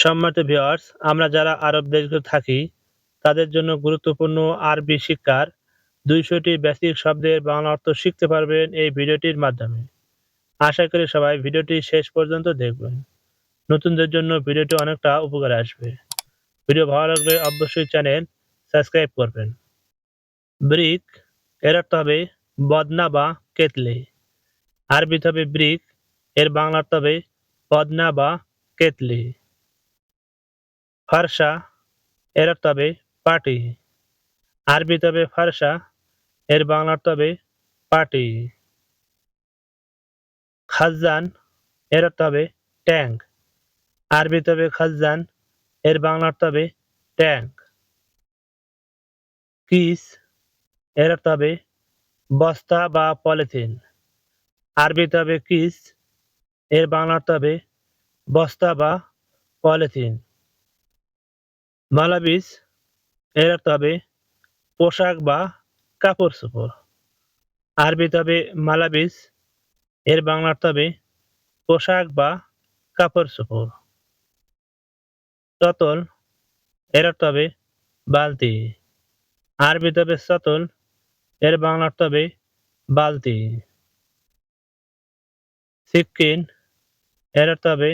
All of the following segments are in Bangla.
সম্মানিত ভিউয়ার্স আমরা যারা আরব দেশগুলো থাকি, তাদের জন্য গুরুত্বপূর্ণ আরবি শিক্ষার দুইশোটি বেসিক শব্দের বাংলা অর্থ শিখতে পারবেন এই ভিডিওটির মাধ্যমে। আশা করি সবাই ভিডিওটি শেষ পর্যন্ত দেখবেন। নতুনদের জন্য ভিডিওটি অনেকটা উপকারে আসবে। ভিডিও ভালো লাগলে অবশ্যই চ্যানেল সাবস্ক্রাইব করবেন। ব্রিক এর অর্থ হবে বদনা বা কেতলে। আরবিতে হবে ব্রিক, এর বাংলা অর্থ হবে বদনা বা কেতলি। ফারসা এর অর্থ হবে পাটি আরবিতে হবে ফারসা, এর বাংলার তবে পাটি খাজান এর অর্থ হবে ট্যাঙ্ক। আরবি তবে খাজান এর বাংলার তবে ট্যাঙ্ক। কিস এর অর্থ হবে বস্তা বা পলিথিন। আরবি তবে কিস, এর বাংলার তবে বস্তা বা পলিথিন। মালাবিস এর অর্থ হবে পোশাক বা কাপড় চোপড়। আরবিতে হবে মালাবিস এর বাংলা অর্থ হবে পোশাক বা কাপড় চোপড়। চতল, এর অর্থ হবে বালতি। আরবিতে হবে চতল, এর বাংলা অর্থ হবে বালতি। সিক্কিন এর অর্থ হবে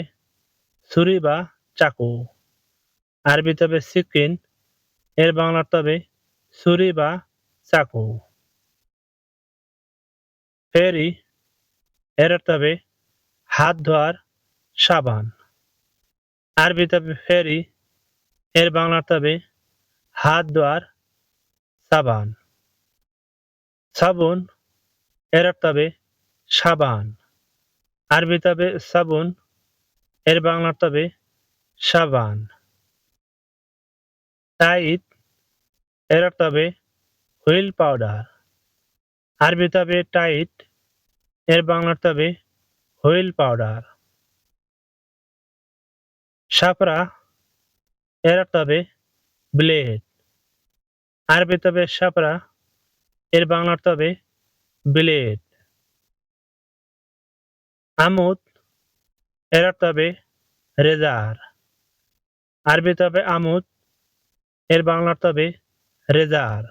ছুরি বা চাকু। আরবিতে হবে সিক্কিন এর বাংলার হবে ছুরি বা চাকু। ফেরি, এর হবে হাত ধোয়ার সাবান। আরবিতে হবে ফেরি, এর বাংলার হবে হাত ধোয়ার সাবান। সাবুন, এর হবে সাবান। আরবিতে হবে সাবুন, এর বাংলা অর্থ হবে সাবান। টাইট এর অর্থ হবে হুইল পাউডার। আরবিতে হবে টাইট, এর বাংলা অর্থ হবে হুইল পাউডার। সাপরা এর অর্থ হবে ব্লেড। আরবিতে হবে সাপরা এর বাংলা অর্থ হবে ব্লেড। আমুদ এর অর্থ হবে রেজার। আরবিতে হবে আমুদ এর বাংলার তবে রেজার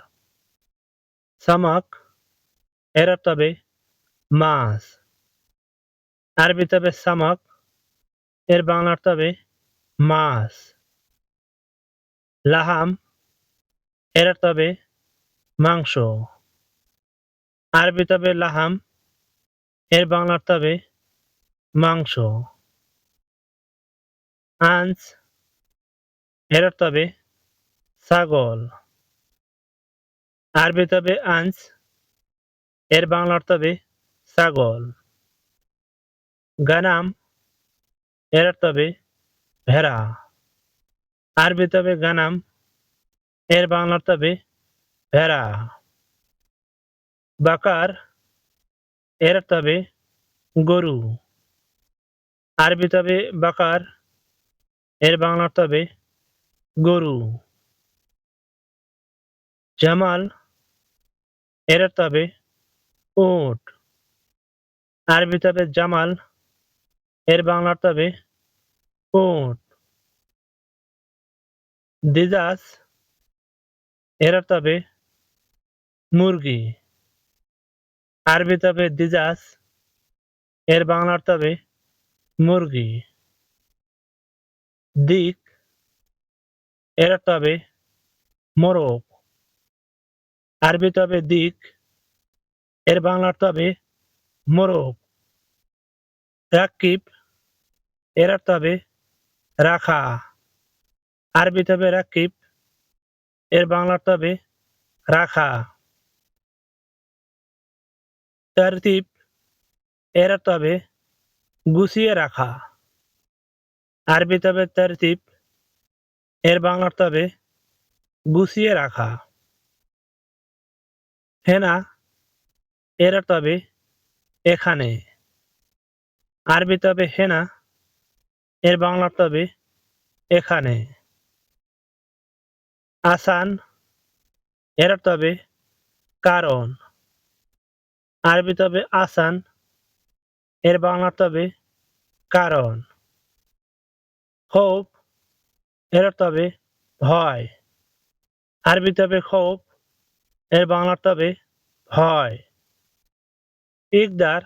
সামাক, এর তবে মাছ আরবিতে হবে সামাক, এর বাংলার তবে মাছ লাহাম, এর তবে মাংস। আরবি তবে লাহাম, এর বাংলার তবে মাংস। আঞ্চ এর হবে ছাগল। আরবিতে তবে আঞ্চ এর বাংলা অর্থ হবে ছাগল। গানাম, এর হবে ভেড়া। আরবিতে তবে গানাম, এর বাংলা হবে ভেড়া। বাকার, এর হবে গরু। আরবি তবে বাকার, এর বাংলা অর্থ হবে গরু। জামাল এর তবে উট। আরবিতে হবে জামাল, এর বাংলার তবে উট। দিজাস এর হবে মুরগি। আরবি তবে দিজাস এর বাংলার তবে মুরগি। দিক এর হবে মোরগ। আরবিতে হবে দিক, এর বাংলা অর্থ হবে মোরগ রাকিব এর অর্থ হবে রাখা। আরবিতে হবে রাকিব এর বাংলা অর্থ হবে রাখা। তারতিব এর অর্থ হবে গুছিয়ে রাখা। আরবিতে হবে তারতিব এর বাংলা অর্থ হবে গুছিয়ে রাখা। হেনা এর হবে এখানে। আরবি তবে হেনা এর বাংলার হবে এখানে। আসান, এর তবে কারণ। আরবি তবে আসান, এর বাংলার হবে কারণ। হোপ এর হবে ভয়। আরবিতে হবে খৌফ এর বাংলা অর্থ হবে ভয় ইকদার,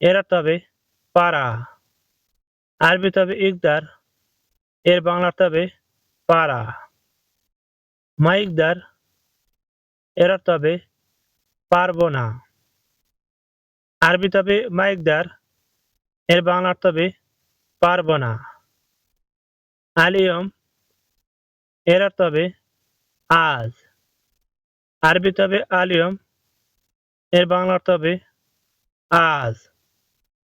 এর হবে পারা। আরবিতে হবে ইকদার, এর বাংলা অর্থ হবে পারা। মাইকদার, এর হবে পারব না। আরবিতে হবে মাইকদার, এর বাংলা অর্থ হবে পারব না। আলিয়ম, এর হবে আজ। আরবিতে হবে আলিয়ম এর বাংলা অর্থ হবে আজ।